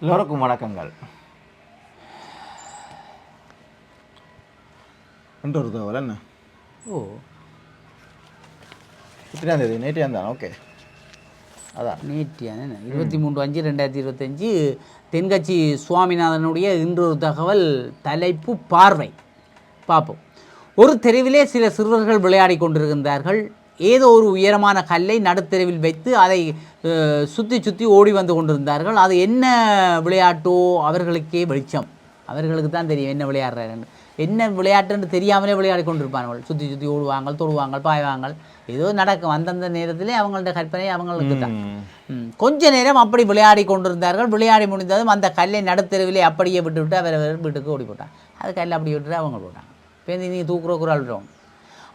எல்லோருக்கும் வணக்கங்கள். ஒரு தகவல் என்ன? ஓ. எத்தனாம் தேதி நேற்று இருந்தான் ஓகே. அதான் நேற்றியான இருபத்தி மூன்று அஞ்சு ரெண்டாயிரத்தி இருபத்தஞ்சு. தென்கட்சி சுவாமிநாதனுடைய இன்றொரு தகவல் தலைப்பு பார்வை. பார்ப்போம். ஒரு தெருவிலே சில சிறுவர்கள் விளையாடி கொண்டிருக்கின்றார்கள். ஏதோ ஒரு உயரமான கல்லை நடுத்தெருவில் வைத்து அதை சுற்றி சுற்றி ஓடி வந்து கொண்டிருந்தார்கள். அது என்ன விளையாட்டோ அவர்களுக்கே வெளிச்சம். அவர்களுக்கு தான் தெரியும் என்ன விளையாடுறாருன்னு. என்ன விளையாட்டுன்னு தெரியாமலே விளையாடி கொண்டிருப்பார்கள். சுற்றி சுற்றி ஓடுவாங்க தொடுவாங்க பாய்வாங்க ஏதோ நடக்கும். அந்தந்த நேரத்திலே அவங்கள்ட்ட கற்பனை அவங்களுக்கு தான். கொஞ்ச நேரம் அப்படி விளையாடி கொண்டிருந்தார்கள். விளையாடி முடிந்ததும் அந்த கல்லை நடுத்தெருவிலே அப்படியே விட்டு விட்டு அவர் வீட்டுக்கு ஓடி போட்டான் அது கல்லை அப்படி விட்டுட்டு அவங்க போட்டாங்க. பேருந்து நீங்கள் தூக்குற குரல் விடுறோம்.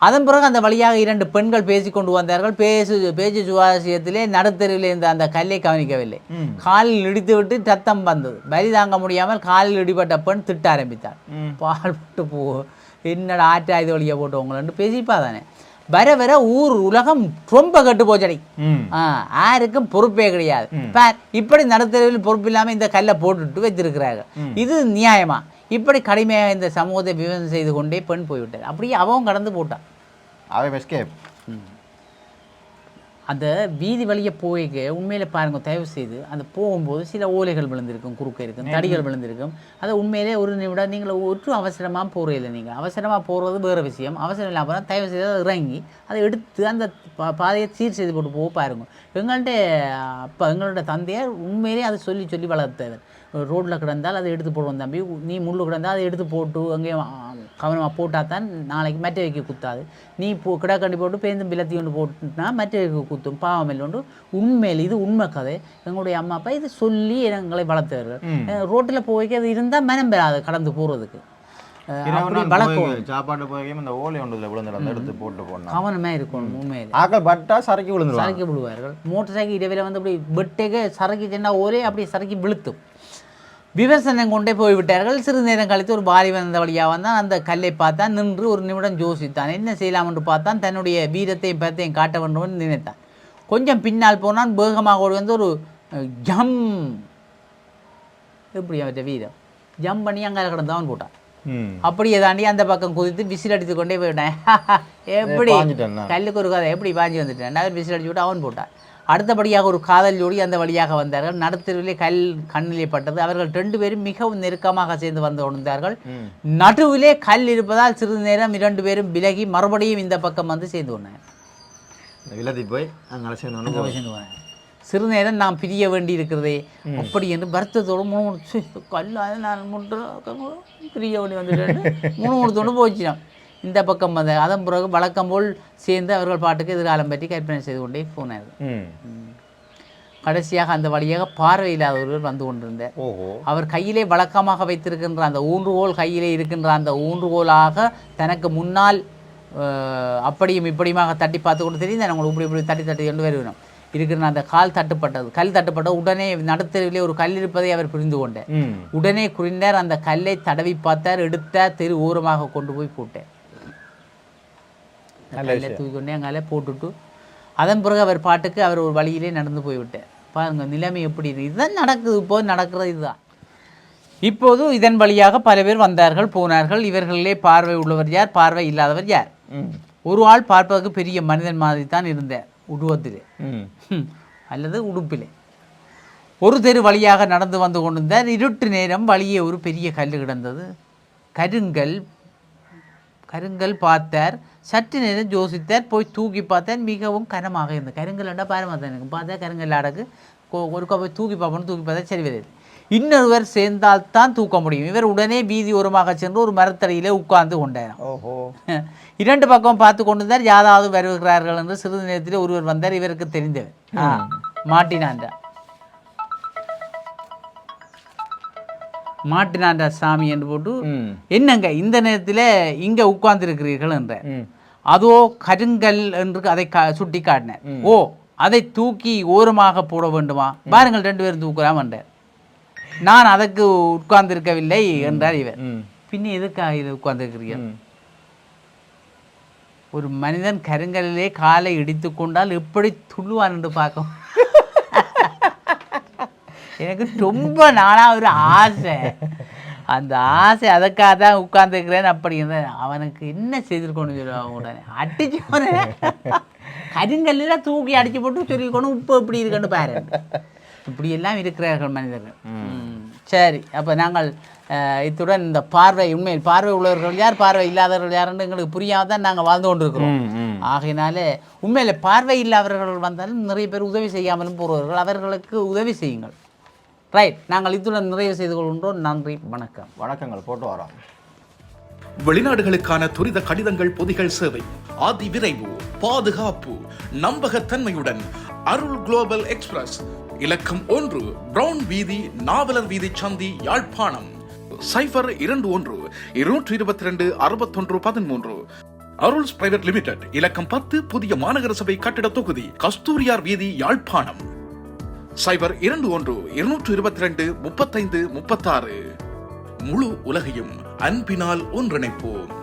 அதன் பிறகு அந்த வழியாக இரண்டு பெண்கள் பேசி கொண்டு வந்தார்கள். பேசு பேச்சு சுவாரஸ்யத்திலே நடுத்தெருவில் இருந்த அந்த கல்லை கவனிக்கவில்லை. காலில் இடித்து விட்டு ரத்தம் வந்தது. வலி தாங்க முடியாமல் காலில் இடிபட்ட பெண் திட்ட ஆரம்பித்தார் பால் விட்டு போ என்னடா ஆற்றா இது வழியை போட்டு உங்களன்னு பேசிப்பா தானே. வர வர ஊர் உலகம் ரொம்ப கெட்டு போச்சடி. யாருக்கும் பொறுப்பே கிடையாது. இப்படி நடுத்தரவில் பொறுப்பு இல்லாமல் இந்த கல்லை போட்டுட்டு வச்சிருக்கிறாங்க இது நியாயமா? இப்படி கடுமையாக இந்த சமூகத்தை விமர்சனம் செய்து கொண்டே பெண் போய்விட்டார் அப்படியே அவன் கடந்து போட்டான். அவன் எஸ்கேப் அந்த வீதி வழியை போய்க்க உண்மையில பாருங்க தயவு செய்து அந்த போகும்போது சில ஓலைகள் விழுந்திருக்கும் குறுக்க இருக்கும் தடிகள் விழுந்திருக்கும். அதை உண்மையிலே ஒரு நிமிடம் நீங்கள் ஒற்றும் அவசரமாக போகிறதில்லை நீங்கள் அவசரமாக போகிறது வேறு விஷயம். அவசரம் இல்லாமல் தயவு செய்து அதை இறங்கி அதை எடுத்து அந்த பாதையை சீர் செய்து போட்டு போக பாருங்க. எங்கள்கிட்ட அப்போ எங்களோட தந்தையார் உண்மையிலே அதை சொல்லி சொல்லி வளர்த்தவர். ரோட்டில் கிடந்தால் அதை எடுத்து போடுவோம் தம்பி. நீ முள்ளு கிடந்தால் அதை எடுத்து போட்டு அங்கேயும் கவனமாக போட்டால் தான் நாளைக்கு மற்றவைக்கு குத்தாது. நீ போ கிடாக்கண்டி போட்டு பேருந்து பிலத்தி கொண்டு போட்டுனா மற்றவைக்கு குத்தும். பாவம் இல்லைண்டு உண்மையில் இது உண்மை கதை. எங்களுடைய அம்மா அப்பா இது சொல்லி எங்களை வளர்த்தவர்கள். ரோட்டில் போய்க்கு அது இருந்தால் மனம் பெறாது கடந்து போகிறதுக்கு சாப்பாடு போய் இந்த ஓலை ஒன்றுல விழுந்துடும். எடுத்து போட்டு போனான் கவனமாக இருக்கணும் உண்மையில். ஆக்கள் பட்டா சரக்கி விழுந்துருவாங்க. சரக்கி விழுவார்கள் மோட்டர் சைக்கிள் இரவில் வந்து அப்படி சரக்கி சென்னா ஒரே அப்படி சரக்கி விழுத்தும். விமர்சனம் கொண்டே போய்விட்டார்கள். சிறிது நேரம் கழித்து ஒரு பாரி வந்த வழியாக வந்தான் அந்த கல்லை பார்த்தான். நின்று ஒரு நிமிடம் யோசித்தான். என்ன செய்யலாம் என்று பார்த்தான். தன்னுடைய வீரத்தையும் பலத்தையும் காட்ட வேண்டும் என்று நினைத்தான். கொஞ்சம் பின்னால் போனான். வேகமாக ஓடி வந்து ஒரு ஜம். எப்படி அவற்றை வீரம் ஜம் பண்ணி அங்கே கிடந்தவன் போட்டான். அப்படியே தாண்டி அந்த பக்கம் குதித்து விசில் அடித்து கொண்டே போயிட்டேன். எப்படி? கல்லுக்கு ஒரு கதை. எப்படி பாஞ்சு வந்துட்டேன்? விசில் அடிச்சு விட்டு அவன் போட்டான். அடுத்தபடியாக ஒரு காதல் ஜோடி அந்த வழியாக வந்தார்கள். நடுத்தருவிலே கல் கண்ணிலே பட்டது. அவர்கள் ரெண்டு பேரும் மிகவும் நெருக்கமாக சேர்ந்து வந்து கொண்டார்கள் நடுவிலே கல் இருப்பதால் சிறிது நேரம் இரண்டு பேரும் விலகி மறுபடியும் இந்த பக்கம் வந்து சேர்ந்து கொண்டாங்க விலதி போய் அங்கே சேர்ந்து ஒன்று சேர்ந்து போனாங்க சிறு நேரம் நாம் பிரிய வேண்டி இருக்கிறதே அப்படி என்று வருத்தத்தோடு மூணு கல்லாத நான் முட்டு பிரிய வேண்டி வந்துட்டேன் மூணு மூணு போச்சுனான் இந்த பக்கம் வந்த அதன் பிறகு வழக்கம் போல் சேர்ந்து அவர்கள் பாட்டுக்கு எதிர்காலம் பற்றி கற்பனை செய்து கொண்டே போனார்கள். ம். கடைசியாக அந்த வழியாக பார்வை இல்லாத ஒருவர் வந்து கொண்டிருந்தார். அவர் கையிலே வழக்கமாக வைத்திருக்கின்ற அந்த ஊன்றுகோல் கையிலே இருக்கின்ற அந்த ஊன்றுகோலாக தனக்கு முன்னால் அப்படியும் இப்படியுமாக தட்டி பார்த்து கொண்டு தெரியும் உங்களுக்கு இப்படி இப்படி தட்டி தட்டி கொண்டு வருகிறோம் இருக்கிற அந்த கால் தட்டுப்பட்டது. கல் தட்டுப்பட்டது. உடனே நடுத்தருவிலே ஒரு கல் இருப்பதை அவர் புரிந்து கொண்டார். உடனே குறிந்தார் அந்த கல்லை தடவி பார்த்தார். எடுத்தார். தெரு ஓரமாக கொண்டு போய் போட்டார். கல்லை தூக்கி கொண்டே அங்கால போட்டுட்டு அதன் பிறகு அவர் பாட்டுக்கு அவர் ஒரு வழியிலே நடந்து போய்விட்டார் பாருங்க நிலைமை எப்படி இருக்கு. இதுதான் நடக்குது இப்போ நடக்கிறது இதுதான். இப்போது இதன் வழியாக பல பேர் வந்தார்கள் போனார்கள். இவர்களிலே பார்வை உள்ளவர் யார்? பார்வை இல்லாதவர் யார்? ஒரு ஆள் பார்ப்பதற்கு பெரிய மனிதன் மாதிரி தான் இருந்தார் உருவத்திலே. அல்லது உடுப்பிலே. ஒரு தெரு வழியாக நடந்து வந்து கொண்டிருந்தார். இருட்டு நேரம் வழியே ஒரு பெரிய கல் கிடந்தது. கருங்கல் கருங்கல் பார்த்தார். சற்று நேரம் யோசித்தார். போய் தூக்கி பார்த்தார். மிகவும் கனமாக இருந்தது. கருங்கல் அண்டா பாரமாக எனக்கு பார்த்தா கருங்கல் அடகு. ஒருக்கா போய் தூக்கி பார்ப்போம்னு தூக்கி பார்த்தா சரி வராது. இன்னொருவர் சேர்ந்தால் தான் தூக்க முடியும். இவர் உடனே வீதி ஓரமாக சென்று ஒரு மரத்தடியிலே உட்கார்ந்து கொண்டாராம் ஓஹோ. இரண்டு பக்கம் பார்த்து கொண்டிருந்தார். யாராவது வருகிறார்கள் என்று சிறிது நேரத்தில் ஒருவர் வந்தார். இவருக்கு தெரிந்தவர். ஆ, மாட்டினாண்டா சாமி என்று போட்டு என்னங்க இந்த நேரத்தில் இங்கே உட்கார்ந்திருக்கிறீர்கள் என்ற. அதோ கருங்கல் என்று அதை சுட்டி காட்டினார் ஓ அதை தூக்கி ஓரமாக போட வேண்டுமா? பாருங்கள் ரெண்டு பேரும் தூக்கலாம் என்றார் நான் அதற்கு உட்கார்ந்திருக்கவில்லை என்றார் இவர். பின்ன எதுக்காக இது உட்கார்ந்திருக்கிறீர்கள்? ஒரு மனிதன் கருங்கல்லிலே காலை இடித்து கொண்டால் எப்படி துள்ளுவான் என்று பார்க்கும். எனக்கு ரொம்ப நானா ஒரு ஆசை. அந்த ஆசை அதுக்காக தான் உட்கார்ந்துருக்கிறேன் அப்படி இருந்தேன். அவனுக்கு என்ன செய்திருக்கணும் சொல்லுவாங்க உடனே? அடிச்சு போனேன் கருங்கல்லில் தூக்கி அடிச்சு போட்டு சொல்லிக்கணும் உப்பு எப்படி இருக்குன்னு பாரு. இப்படி எல்லாம் இருக்கிறார்கள் மனிதர்கள். சரி அப்போ நாங்கள் அஹ், இத்துடன் இந்த பார்வை உண்மையில் பார்வை உள்ளவர்கள் யார்? பார்வை இல்லாதவர்கள் யாருன்னு எங்களுக்கு புரியாம தான் நாங்கள் வாழ்ந்து கொண்டிருக்கிறோம். ஆகையினாலே உண்மையில பார்வை இல்லாதவர்கள் வந்தாலும் நிறைய பேர் உதவி செய்யாமலும் போகிறவர்கள் அவர்களுக்கு உதவி செய்யுங்கள். ரைட் நாங்கள் இத்துடன் நிறைவு செய்து கொள்கின்றோம். நன்றி வணக்கம். வணக்கங்கள் போட்டு வரோம். வெளிநாடுகளுக்கான துரித கடிதங்கள் பொதிகள் சேவை. அதி விரைவு பாதுகாப்பு நம்பகத்தன்மையுடன் அருள் குளோபல் எக்ஸ்பிரஸ். இலக்கம் ஒன்று பிரவுன் வீதி நாவலர் வீதி சந்தி யாழ்ப்பாணம். சைபர் இரண்டு ஒன்று இருநூற்றி இருபத்தி ரெண்டு அறுபத்தொன்று பதிமூன்று. அருள்ஸ் பிரைவேட் லிமிடெட் இலக்கம் பத்து புதிய மாநகர சபை கட்டிட தொகுதி கஸ்தூரியார் வீதி யாழ்ப்பாணம். சைபர் இரண்டு ஒன்று இருநூற்று இருபத்தி ரெண்டு முப்பத்தைந்து முப்பத்தாறு. முழு உலகையும் அன்பினால் ஒன்றிணைப்போம்.